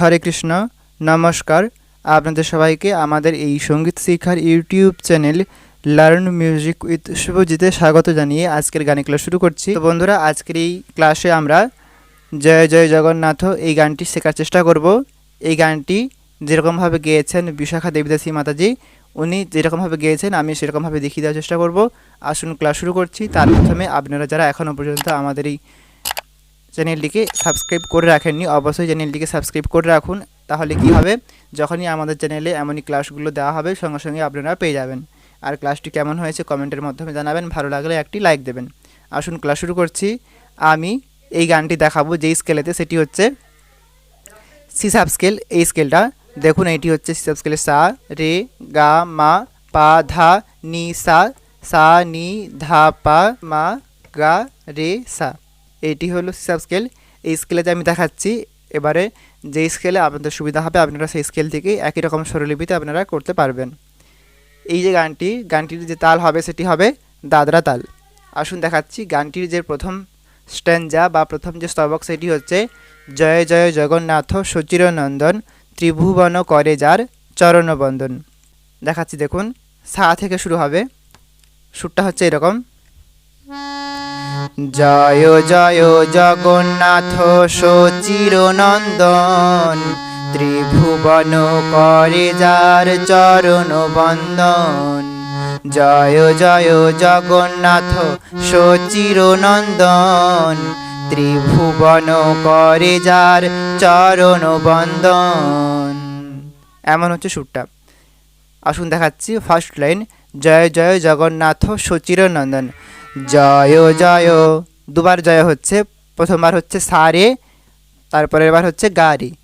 হরে কৃষ্ণ, নমস্কার। আপনাদের সবাইকে আমাদের এই সংগীত শিক্ষার YouTube channel learn music with শুভজিতে স্বাগত জানিয়ে আজকের গান ক্লাস শুরু করছি। তো বন্ধুরা, আজকের এই ক্লাসে আমরা জয় জয় জগন্নাথ এই গানটি শেখার চেষ্টা করব। এই গানটি যেরকমভাবে গেয়েছেন বিশাখা দেবদাসী মাতাজি, উনি যেরকমভাবে গেয়েছেন, আমি সেরকমভাবে দেখিয়ে দেওয়ার চেষ্টা করব। আসুন ক্লাস শুরু করছি। তার প্রথমে আপনারা যারা এখনও পর্যন্ত আমাদের এই চ্যানেলটিকে সাবস্ক্রাইব করে রাখেননি, অবশ্যই চ্যানেলটিকে সাবস্ক্রাইব করে রাখুন। তাহলে কি হবে? যখনই আমাদের চ্যানেলে এমনই ক্লাসগুলো দেওয়া হবে, সঙ্গে সঙ্গে আপনারা পেয়ে যাবেন। আর ক্লাসটি কেমন হয়েছে কমেন্টের মাধ্যমে জানাবেন, ভালো লাগলে একটি লাইক দেবেন। আসুন, ক্লাস শুরু করছি। আমি এই গানটি দেখাবো, যেই স্কেলেতে সেটি হচ্ছে সি সাব স্কেল। এই স্কেলটা দেখুন এইটি হচ্ছে সি সাব স্কেলের সা, রে, গা, মা, পা, ধা, নি, সা সা, নি, ধা, পা, মা, গা, রে, সা। এইটি হলো সি সাব স্কেল এই স্কেলেতে আমি দেখাচ্ছি, এবারে যে স্কেলে আপনাদের সুবিধা হবে, আপনারা সেই স্কেল থেকে একই রকম স্বরলিপিতে আপনারা করতে পারবেন। এই যে গানটি, গানটির যে তাল হবে, সেটি হবে দাদরা তাল। আসুন দেখাচ্ছি গানটির যে প্রথম স্ট্যান্ডা বা প্রথম যে স্তবক, সেটি হচ্ছে, জয় জয় জগন্নাথ সচির নন্দন ত্রিভুবন করে যার চরণবন্দন। দেখাচ্ছি দেখুন, সা থেকে শুরু হবে। সুরটা হচ্ছে এরকম। জয় জয় জগন্নাথ সচির নন্দন ত্রিভুবন করে যার চরণ বন্দন। জয় জয় জগন্নাথ সচির নন্দন ত্রিভুবন করে যার চরণ বন্দন। এমন হচ্ছে সুরটা। আসুন দেখাচ্ছি ফার্স্ট লাইন জয় জয় জগন্নাথ সচির নন্দন জয় জয়। দুবার জয় হচ্ছে, প্রথমবার হচ্ছে সারে, তারপরের বার হচ্ছে গাড়ি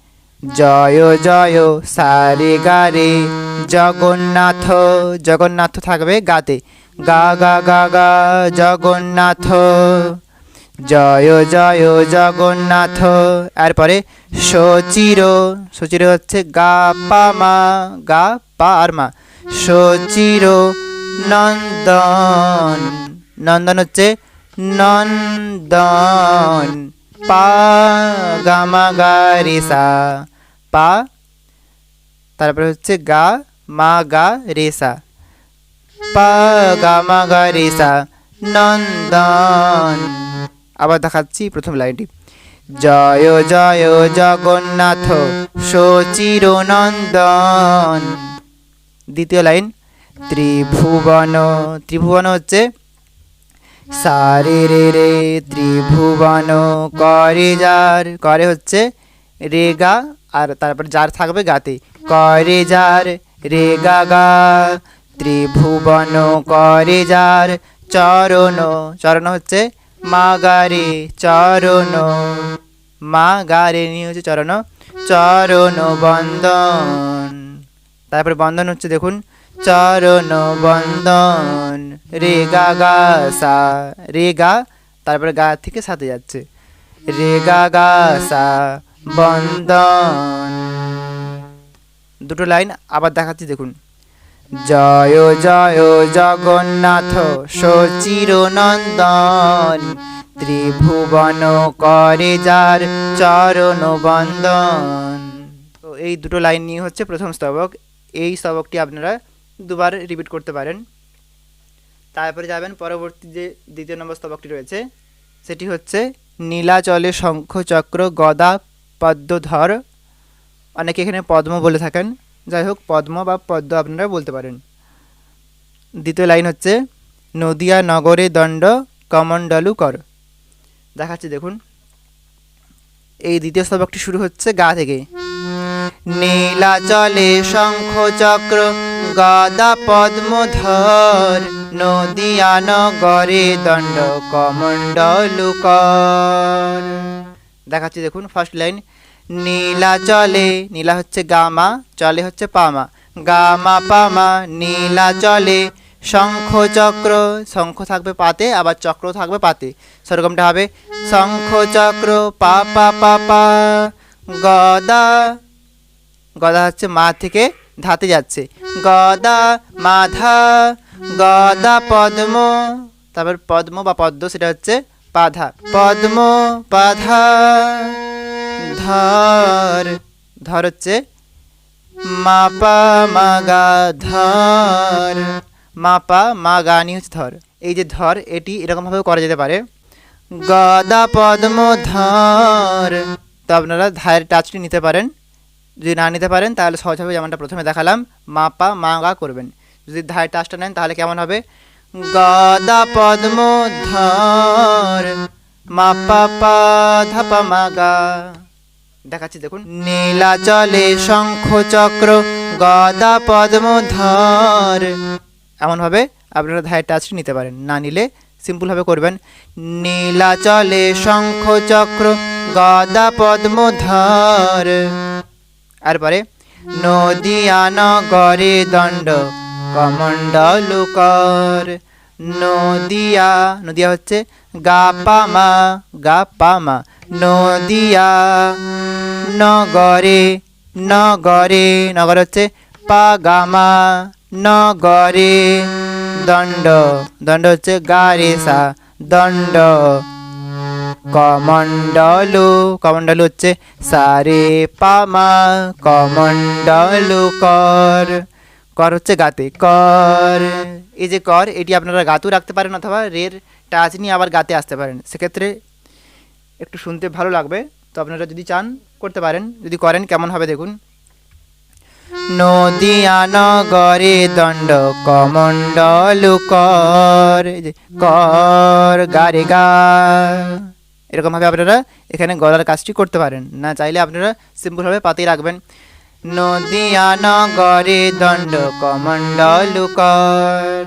জয় জয়, সারে, গারে। জগন্নাথ জগন্নাথ থাকবে গাতে। গা গা গা গা, জগন্নাথ। জয় জয়, জগন্নাথ। এরপরে সচির সচির হচ্ছে গা, পা, মা, গা, পা আর মা। সচির নন্দন। নন্দন হচ্ছে নন্দন। পা গামা গা রে সা। পা, তারপরে হচ্ছে গা মা গা রে সা। পা গা মা গা রে সা, নন্দন। আবার দেখাচ্ছি প্রথম লাইনটি। জয় জয়, জগন্নাথ সচির নন্দন দ্বিতীয় লাইন, ত্রিভুবন। ত্রিভুবন হচ্ছে সারে রে রে ত্রিভুবন করে যার, করে হচ্ছে রে গা, আর তারপর যার থাকবে গাতে। করে যার, রে গা গা, ত্রিভুবন করে যার, চরণ চরণ হচ্ছে মা গারে চরণ। মা গারে নিয়ে হচ্ছে চরণ চরণ বন্দন তারপরে বন্ধন হচ্ছে দেখুন চরণ বন্দন, রে গা গা, সা, রে গা, তারপরে গা থেকে সাথে যাচ্ছে। রে গা গা, সা, বন্দন। দুটো লাইন আবার দেখাচ্ছি, দেখুন। জয় জয়, জগন্নাথ সচির নন্দন ত্রিভুবন করে যার চরণ বন্দন। তো এই দুটো লাইন নিয়ে হচ্ছে প্রথম স্তবক। এই স্তবকটি আপনারা দুবার রিপিট করতে পারেন। তারপরে যাবেন, পরবর্তী যে দ্বিতীয় নম্বর স্তবকটি রয়েছে, সেটি হচ্ছে, নীলাচলে শঙ্খ চক্র গদা পদ্মধর। অনেকে এখানে পদ্ম বলে থাকেন। যাই হোক, পদ্ম বা পদ্ম আপনারা বলতে পারেন। দ্বিতীয় লাইন হচ্ছে, নদিয়া নগরে দণ্ড কমণ্ডলু কর। দেখাচ্ছি, দেখুন। এই দ্বিতীয় স্তবকটি শুরু হচ্ছে গা থেকে। নীলাচলে শঙ্খ চক্র গদা পদ্মধর নদিয়া নগরে দণ্ড কমণ্ডলু কর দেখাচ্ছি দেখুন ফার্স্ট লাইন নীলা চলে, নীলা হচ্ছে গামা চলে হচ্ছে পামা গামা পামা নীলা চলে, শঙ্খ চক্র, শঙ্খ থাকবে পাতে, আবার চক্র থাকবে পাতে। সেরকমটা হবে, শঙ্খ চক্র, পা পা পা পা, গদা গদা হচ্ছে মা থেকে ধাতে যাচ্ছে। গদা মাধা, গদা পদ্ম। তারপর পদ্ম বা পদ্ম সেটা হচ্ছে পাধা পদ্ম পাধা ধর। ধর হচ্ছে মাপা মাগা ধর। মাপা মা গানি হচ্ছে ধর। এই যে ধর, এটি এরকমভাবে করা যেতে পারে। গদা পদ্ম ধর। তো আপনারা ধায়ের টাচটি নিতে পারেন। যদি না নিতে পারেন, তাহলে সহজভাবে যেমনটা প্রথমে দেখালাম। মাপা মা গা করবেন। যদি ধায়ের টাচটা নেন, তাহলে কেমন হবে? গদা পদ্ম ধর মাপা পা ধাপা মা গা দেখাচ্ছি, দেখুন। নীলাচলে শঙ্খ চক্র গদা পদ্ম ধর এমনভাবে আপনারা ধায়ের টাচটি নিতে পারেন। না নিলে সিম্পলভাবে করবেন। নীলাচলে শঙ্খ চক্র গদা পদ্ম ধর এরপরে নদিয়ান গরে দণ্ড কমণ্ডলুকর নদিয়া নদিয়া হচ্ছে গা পা মা গা পা মা নদিয়া নগরে নগরে নগর হচ্ছে পা গামা নগরে দণ্ড দণ্ড হচ্ছে গা রে সা দণ্ড কমণ্ডলু কমণ্ডলু হচ্ছে সারে পামা, কমণ্ডলু কর। কর হচ্ছে গাতে, কর। এই যে কর, এটি আপনারা গাতেও রাখতে পারেন অথবা রের টাচ নিয়ে আবার গাতে আসতে পারেন। সেক্ষেত্রে একটু শুনতে ভালো লাগবে। তো আপনারা যদি চান, করতে পারেন। যদি করেন, কেমন হবে দেখুন। নদিয়া নগরে দণ্ড, কমণ্ডলু কর। কর, গারে গা। এরকমভাবে আপনারা এখানে গলার কাজটি করতে পারেন। না চাইলে আপনারা সিম্পলভাবে পাতেই রাখবেন। নদিয়া নগরে দণ্ড কমণ্ডলু কর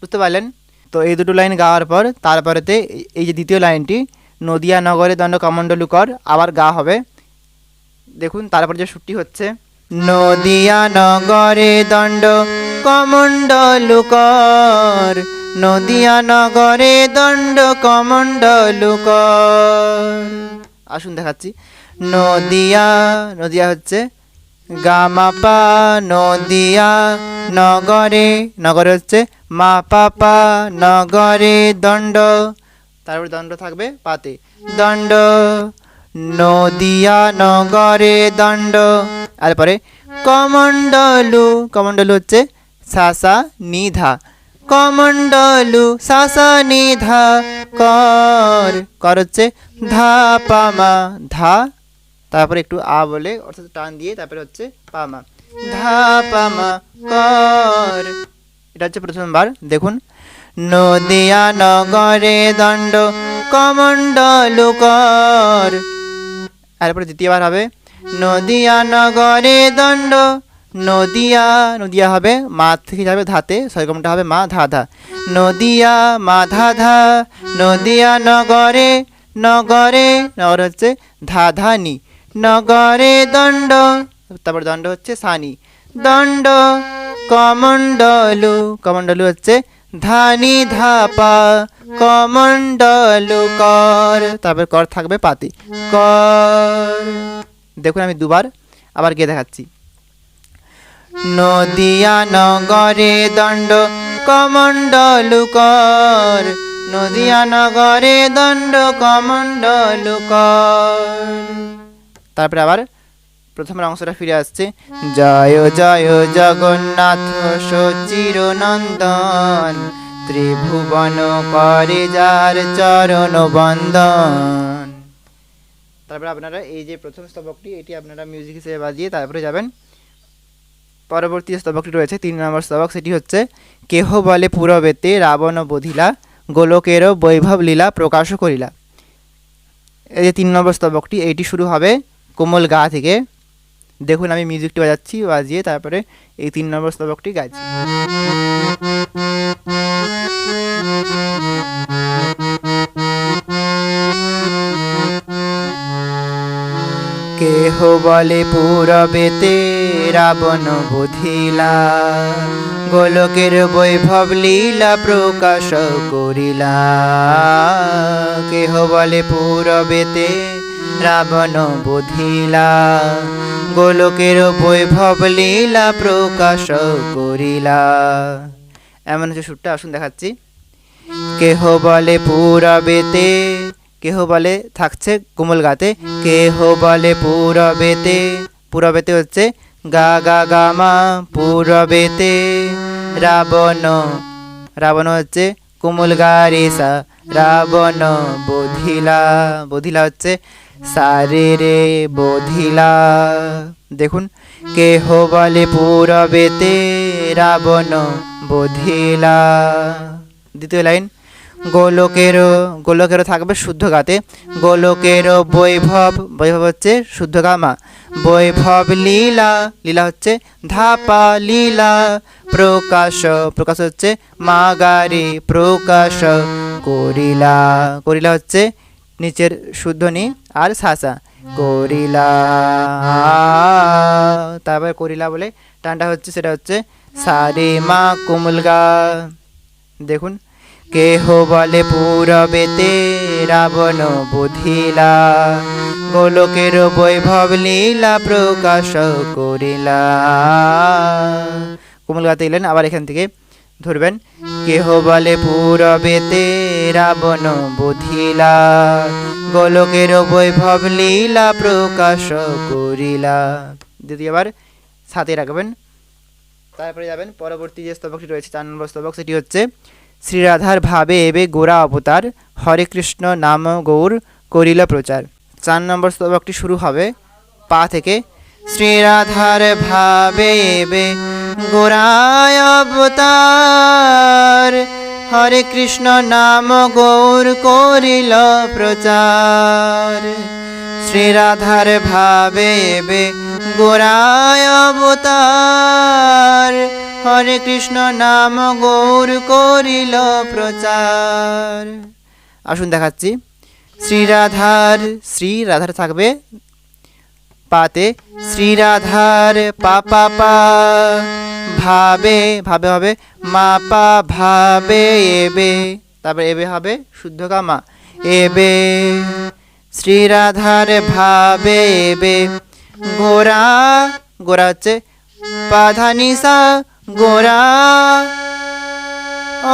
বুঝতে পারলেন? তো এই দুটো লাইন গাওয়ার পর তারপরেতে এই- যে দ্বিতীয় লাইনটি, নদিয়া নগরে দণ্ড কমণ্ডলু কর আবার গা হবে। দেখুন তারপর যে সুরটি হচ্ছে, নদিয়া নগরে দণ্ড কমণ্ডলু কর নদিয়া নগরে দণ্ড কমণ্ডলু কর আসুন দেখাচ্ছি। নদিয়া নদিয়া হচ্ছে গামাপা, নদিয়া নগরে নগরে হচ্ছে মা পাপা নগরে দণ্ড। তারপর দণ্ড থাকবে পাতে। দণ্ড, নদিয়া নগরে দণ্ড। তারপরে কমণ্ডলু কমণ্ডলু হচ্ছে সাসা, নিধা। কমণ্ডলু শাসনি ধা, কর কর হচ্ছে ধা পামা ধা। তারপরে একটু আ বলে, অর্থাৎ টান দিয়ে তারপরে হচ্ছে পামা ধা পামা কর। এটা হচ্ছে প্রথমবার দেখুন। নদিয়া নগরে দণ্ড, কমণ্ডলু কর। তারপরে দ্বিতীয়বার হবে। নদিয়া নগরে দণ্ড নদিয়া নদিয়া হবে মা থেকে যাবে ধাতে, সরগমটা হবে মা ধা ধা। নদিয়া, মা ধা ধা, নদিয়া নগরে নগরে, নগর হচ্ছে ধা ধা নগরে দণ্ড, তারপর দণ্ড হচ্ছে সানি। দণ্ড, কমণ্ডলু কমণ্ডলু হচ্ছে ধানি ধাপা। কমণ্ডলু কর, তারপর কর থাকবে পাতি। কর। দেখুন আমি দুবার আবার গিয়ে দেখাচ্ছি। নদিয়া নগরে দণ্ড কমণ্ডলু কর নদিয়া নগরে দণ্ড কমণ্ডলু কর তারপরে আবার প্রথমের অংশটা ফিরে আসছে। জয় জয়, জগন্নাথ সচির নন্দন ত্রিভুবন করে যার চরণ বন্দন। তারপরে আপনারা এই যে প্রথম স্তবকটি, এটি আপনারা মিউজিক হিসেবে বাজিয়ে তারপরে যাবেন। পরবর্তী স্তবকটি রয়েছে, তিন নম্বর স্তবক, সেটি হচ্ছে, কেহ বলে পুরবেতে রাবণ বধিলা, গোলকেরও বৈভব লীলা প্রকাশ করিলা। এই যে তিন নম্বর স্তবকটি, এইটি শুরু হবে কোমল গা থেকে। দেখুন, আমি মিউজিকটি বাজাচ্ছি, বাজিয়ে তারপরে এই তিন নম্বর স্তবকটি গাইছি। কেহ বলে পূরবেতে রাবণ বুধিলা। গোলকের বৈভব লীলা প্রকাশ করিলা। কেহ বলে পূরবেতে রাবণ বুধিলা। গোলকের বৈভব লীলা প্রকাশ করিলা। এমন হচ্ছে সুরটা, আসুন দেখাচ্ছি। কেহ বলে পুরবেতে কেহ বলে থাকছে কোমল গাতে। কেহ বলে পুরবেতে পুরবেতে হচ্ছে গা গা গা মা, পূরবেতে। রাবণ রাবণ হচ্ছে কুমুল গারে সা। রাবণ বধিলা বধিলা হচ্ছে সারে রে বধিলা। দেখুন কেহ বলে পুরবেতে, রাবণ বধিলা। দ্বিতীয় লাইন গোলকেরও গোলকেরও থাকবে শুদ্ধ গাতে। গোলকেরও বৈভব বৈভব হচ্ছে শুদ্ধ গামা বৈভব লীলা লীলা হচ্ছে ধাপা, লীলা। প্রকাশ প্রকাশ হচ্ছে মাগারি প্রকাশ করিলা। করিলা হচ্ছে নিচের শুদ্ধ নি, আর সাসা করিলা। তারপর করিলা বলে টানটা হচ্ছে, সেটা হচ্ছে সারে মা কুমুলগা দেখুন কেহ বলে পূরবেতে রাবণ বুধিলা, গোলকের বৈভব লীলা প্রকাশ করিলা। কোমল গাতে এলেন, আবার এখান থেকে ধরবেন। কেহ বলে পূরবেতে রাবণ বুধিলা, গোলকের বৈভব লীলা প্রকাশ করিলা। দ্বিতীয়বার সাথে রাখবেন, তারপরে যাবেন। পরবর্তী যে স্তবকটি রয়েছে, চার নম্বর স্তবক, সেটি হচ্ছে শ্রীরাধার ভাবে এবে গোরা অবতার, হরে কৃষ্ণ নাম গৌর করিল প্রচার। চার নম্বর স্তবকটি শুরু হবে, পা থেকে, শ্রীরাধার ভাবে এবে গোরায় অবতার, হরে কৃষ্ণ নাম গৌর করিল প্রচার। শ্রীরাধার ভাবে এবে গোরায় অবতার। হরে কৃষ্ণ নাম গৌর করিল প্রচার। আসুন দেখাচ্ছি। শ্রীরাধার শ্রী রাধার থাকবে পাতে। শ্রীরাধার পা পা পা ভাবে ভাবে হবে। মা পা ভাবে এবে। তারপর এবে হবে শুদ্ধ কামা। এবে শ্রীরাধার ভাবে এবে গোরা গোরা হচ্ছে পাধানিসা, গোরা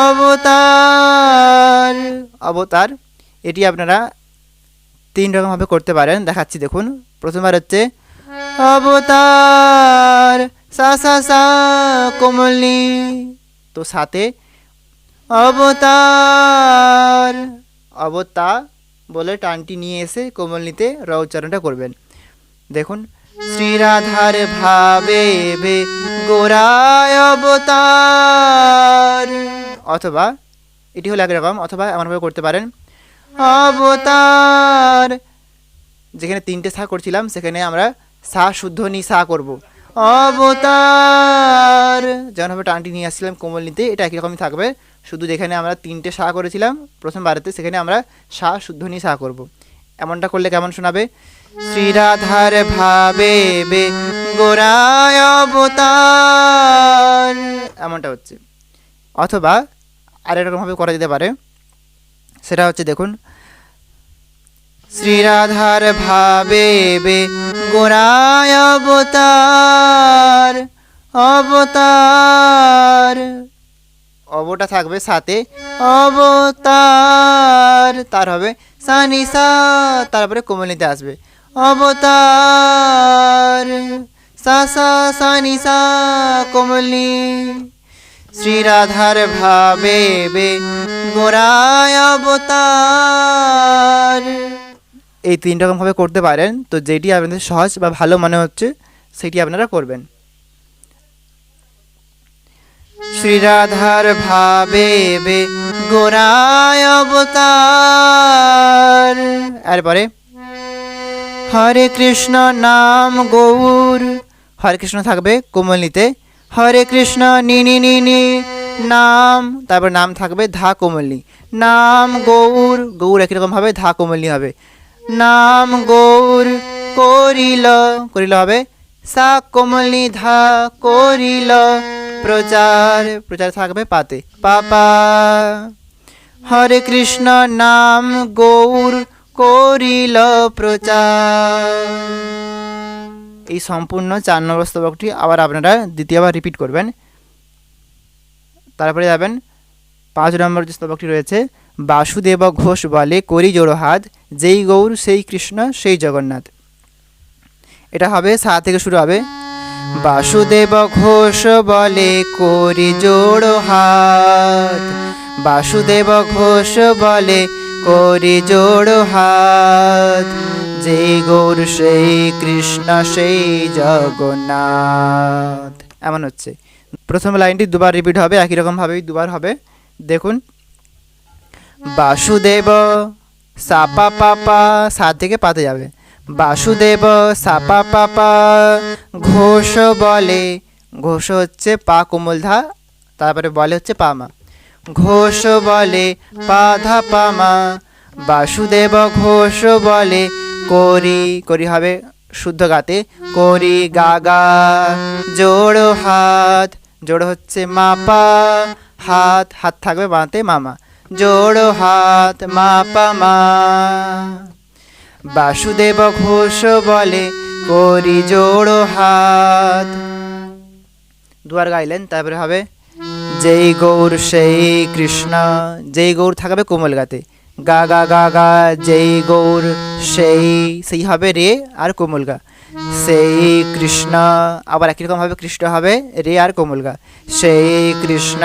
অবতার। অবতার, এটি আপনারা তিন রকমভাবে করতে পারেন। দেখাচ্ছি, দেখুন। প্রথমবার হচ্ছে অবতার, সা সা সা কোমলনি তো সাথে অবতার, অবতা বলে টানটি নিয়ে এসে কোমলনিতে র উচ্চারণটা করবেন। দেখুন, শ্রীরাধার ভাবে বে গোরায় অবতার। অথবা, এটি হলো একরকম, অথবা এমনভাবে করতে পারেন, অবতার। যেখানে তিনটে সা করছিলাম, সেখানে আমরা সা শুদ্ধ নি সা করব। অবতার। যেমনভাবে টানটি নিয়ে আসছিলাম কোমল নিতে এটা একই রকমই থাকবে। শুধু যেখানে আমরা তিনটে সা করেছিলাম, প্রথম বারেতে সেখানে আমরা সা, শুদ্ধ নি সা করব। এমনটা করলে কেমন শোনাবে? শ্রীরাধার ভাবে বে অবতার। এমনটা হচ্ছে। অথবা আর এরকমভাবে করা যেতে পারে। সেটা হচ্ছে দেখুন, শ্রীরাধার ভাবে বে গোরায় অবতার অবতার। অবটা থাকবে সাথে অবতার। তার হবে সানিসা তারপরে কোমলিতে আসবে। অবতার। সা সা সানিসা কোমলি। শ্রীরাধার ভাবে বে গোরায় অবতার। এই তিন রকমভাবে করতে পারেন তো যেটি আপনাদের সহজ বা ভালো মনে হচ্ছে সেটি আপনারা করবেন। শ্রীরাধার ভাবে বে অবতার। এরপরে, হরে কৃষ্ণ নাম গৌর। হরে কৃষ্ণ থাকবে কোমলিতে। হরে কৃষ্ণ নিনি নিনি নাম। তারপর নাম থাকবে ধা কোমলি। নাম গৌর। গৌর একই রকম হবে ধা কোমলি হবে। নাম গৌর করিল। করিল হবে সা কোমলি ধা করিল। প্রচার প্রচার থাকবে পাতে। পাপা, হরে কৃষ্ণ নাম গৌর করিল প্রচার। এই সম্পূর্ণ চার নম্বর স্তবকটি আবার আপনারা দ্বিতীয়বার রিপিট করবেন। তারপরে যাবেন, পাঁচ নম্বর যে স্তবকটি রয়েছে, বাসুদেব ঘোষ বলে, করি জোড়হাত যেই গৌর সেই কৃষ্ণ, সেই জগন্নাথ। এটা হবে সা থেকে শুরু হবে। বাসুদেব ঘোষ বলে করি জোড়ো হাত। বাসুদেব ঘোষ বলে করি জোড়ো হাত। যে গৌর সেই কৃষ্ণ, সেই জগন্নাথ। এমন হচ্ছে। প্রথম লাইনটি দুবার রিপিট হবে, একই রকমভাবেই দুবার হবে। দেখুন। বাসুদেব সাপা পাপা সা থেকে পাতে যাবে। বাসুদেব সাপা পাপা, ঘোষ বলে, ঘোষ হচ্ছে পা কোমলধা তারপরে বলে হচ্ছে পামা ঘোষ বলে পাধা পামা বাসুদেব ঘোষ বলে করি করি হবে শুদ্ধ গাতে, করি গাগা জোড়ো হাত, জোড়ো হচ্ছে মাপা হাত হাত থাকবে বাঁতে মামা জোড়ো হাত মাপা মা। বাসুদেব ঘোষ বলে, করি জোড়ো হাত। দুয়ার গাইলেন, তারপরে হবে, যেই গৌর সেই কৃষ্ণ। যেই গৌর থাকবে কোমল গাতে। গা গা গা গা, যেই গৌর সেই সেই হবে রে আর কোমল গা। সেই কৃষ্ণ, আবার একই রকম হবে, কৃষ্ণ হবে রে আর কোমল গা। সেই কৃষ্ণ,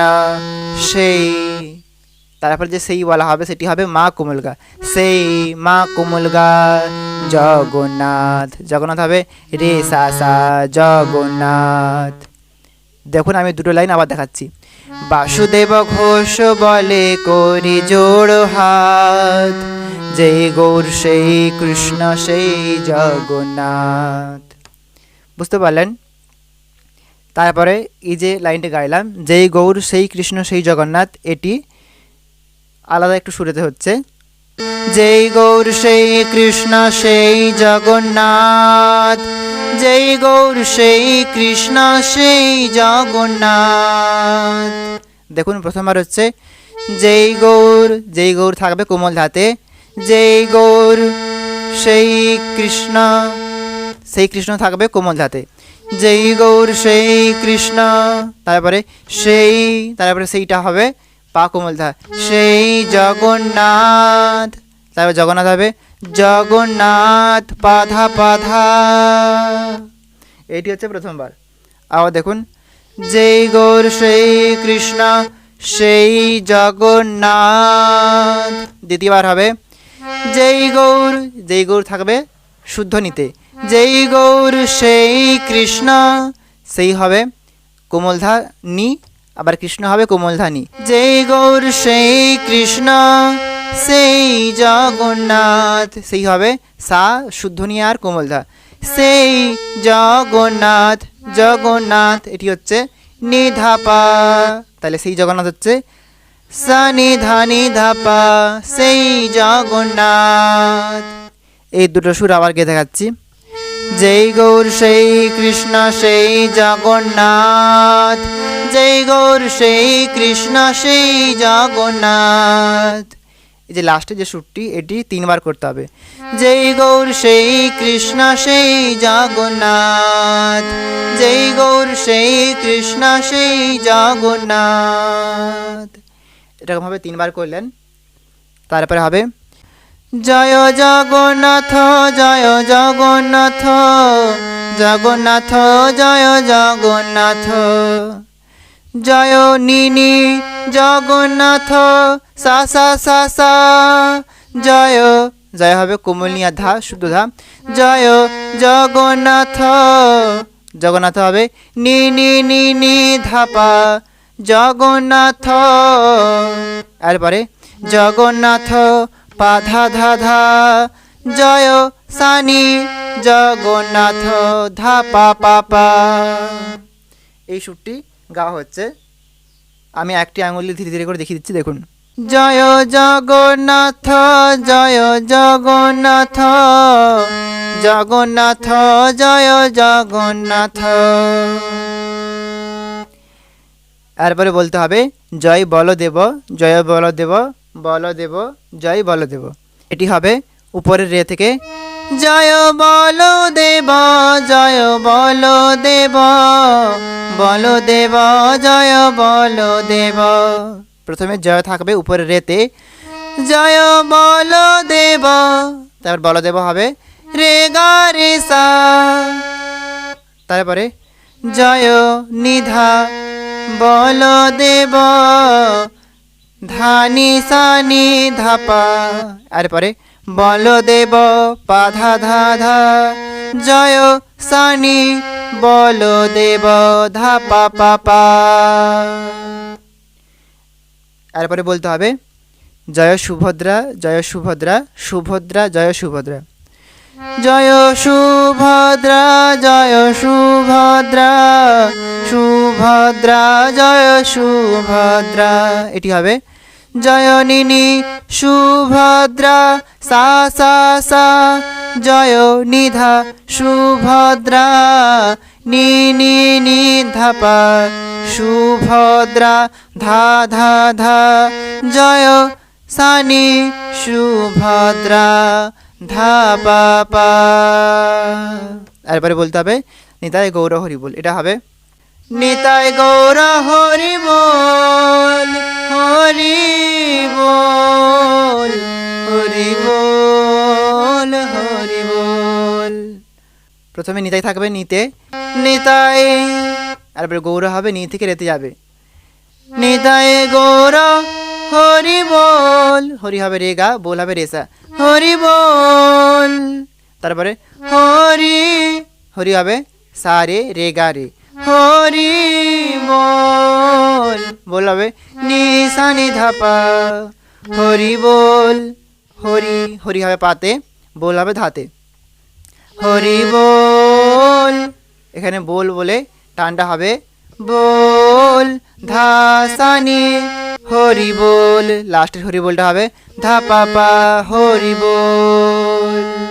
সেই তারপর যে সেই বলা হবে সেটি হবে মা কোমলগা সেই মা কোমলগা জগন্নাথ। জগন্নাথ হবে রে সা সা জগন্নাথ। দেখুন আমি দুটো লাইন আবার দেখাচ্ছি। বাসুদেব ঘোষ বলে করি জোড় হাত, যে গৌর সেই কৃষ্ণ সেই জগন্নাথ। বুঝতে পারলেন? তারপরে এই যে লাইনটা গাইলাম যেই গৌর সেই কৃষ্ণ সেই জগন্নাথ, এটি আলাদা একটু সুরেতে হচ্ছে। যেই গৌর, সেই কৃষ্ণ, সেই জগন্নাথ। যেই গৌর, সেই কৃষ্ণ, সেই জগন্নাথ। দেখুন প্রথমবার হচ্ছে, যেই গৌর যেই গৌর থাকবে কোমল ধাতে, যেই গৌর, সেই কৃষ্ণ সেই কৃষ্ণ থাকবে কোমল ধাতে। যেই গৌর, সেই কৃষ্ণ, তারপরে সেই, তারপরে সেইটা হবে পা কোমল ধা সেই জগন্নাথ। তারপর জগন্নাথ হবে, জগন্নাথ পাধা পাধা। এটি হচ্ছে প্রথমবার। আবার দেখুন, যেই গৌর সেই কৃষ্ণ, সেই জগন্নাথ। দ্বিতীয়বার হবে, যেই গৌর যেই গৌর থাকবে শুদ্ধ নিতে যেই গৌর সেই কৃষ্ণ, সেই হবে কোমলধা নি আবার কৃষ্ণ হবে কোমলধানী। যেই গৌর, সেই কৃষ্ণ, সেই জগন্নাথ। সেই হবে সা শুদ্ধনী আর কোমলধা। সেই জগন্নাথ জগন্নাথ, এটি হচ্ছে নিধাপা। তাহলে সেই জগন্নাথ হচ্ছে সা নিধা, নিধাপা, সেই জগন্নাথ। এই দুটো সুর আবার গেয়ে দেখাচ্ছি। যেই গৌর সেই কৃষ্ণ, সেই জগন্নাথ। জয় গৌর সেই কৃষ্ণ, সেই জগন্নাথ। এই যে লাস্টে যে সুরটি, এটি তিনবার করতে হবে। জয় গৌর সেই কৃষ্ণ, সেই জগন্নাথ। জয় গৌর সেই কৃষ্ণ, সেই জগন্নাথ। এরকমভাবে তিনবার করলেন। তারপরে হবে জয় জগন্নাথ জয় জগন্নাথ জগন্নাথ, জয় জগন্নাথ। জয় নিনি জগন্নাথ, সা সা সা সা। জয় জয় হবে কোমলিয়া ধা, শুদ্ধ ধা। জয় জগন্নাথ জগন্নাথ হবে নি নি নি নি ধাপা। জগন্নাথ, এরপরে জগন্নাথ পাধা ধা ধা। জয় সানি জগন্নাথ ধা পা পা পা। এই সুরটি গাওয়া হচ্ছে। আমি একটি আঙুলি ধীরে ধীরে করে দেখিয়ে দিচ্ছি, দেখুন। জয় জগন্নাথ জয় জগন্নাথ জগন্নাথ, জয় জগন্নাথ। এরপরে বলতে হবে, জয় বলদেব জয় বলদেব বলদেব জয় বলদেব এটি হবে উপরের রে থেকে। জয় বলদেব জয় বলদেব বলদেব জয় বলদেব প্রথমে জয় থাকবে উপরের রেতে জয় বলদেব তারপর বলদেব হবে রে গা, রে সা। তারপরে জয় নিধা বলদেব ধানি সানি ধাপা। আর পরে বলদেব পাধা ধা ধা জয় সানি বলদেব ধাপা পাপা। এরপরে বলতে হবে, জয় সুভদ্রা জয় সুভদ্রা সুভদ্রা, জয় সুভদ্রা। জয় সুভদ্রা জয় সুভদ্রা সুভদ্রা, জয় সুভদ্রা। এটি হবে জয় নিনি সুভদ্রা, সা সা সা। জয় নিধা সুভদ্রা। নি নি নি ধাপা সুভদ্রা, ধা ধা ধা। জয় সানি, সুভদ্রা, ধা, পা পা। এরপরে বলতে হবে, নিতাই গৌর হরি বল, এটা হবে নিতাই গৌর হরি বল হরি বল হরি বল হরি বল। প্রথমে নিতাই থাকবে নিতে। নিতাই তারপরে গৌর হবে নি থেকে রেতে যাবে। নিতাই গৌর হরি বল, হরি হবে রে গা, বল হবে রেসা হরি বল, তারপরে হরি হরি হবে সা রে রে গা রে। হরি বল। বল হবে? নি সা ধাপা। হরি বল। হরি হরি হবে পাতে, বল হবে ধাতে। হরি বল। এখানে বল বলে টানটা হবে। বল, ধাসানি, হরি বল। লাস্টের হরি বলটা হবে। ধা পাপা হরি বল।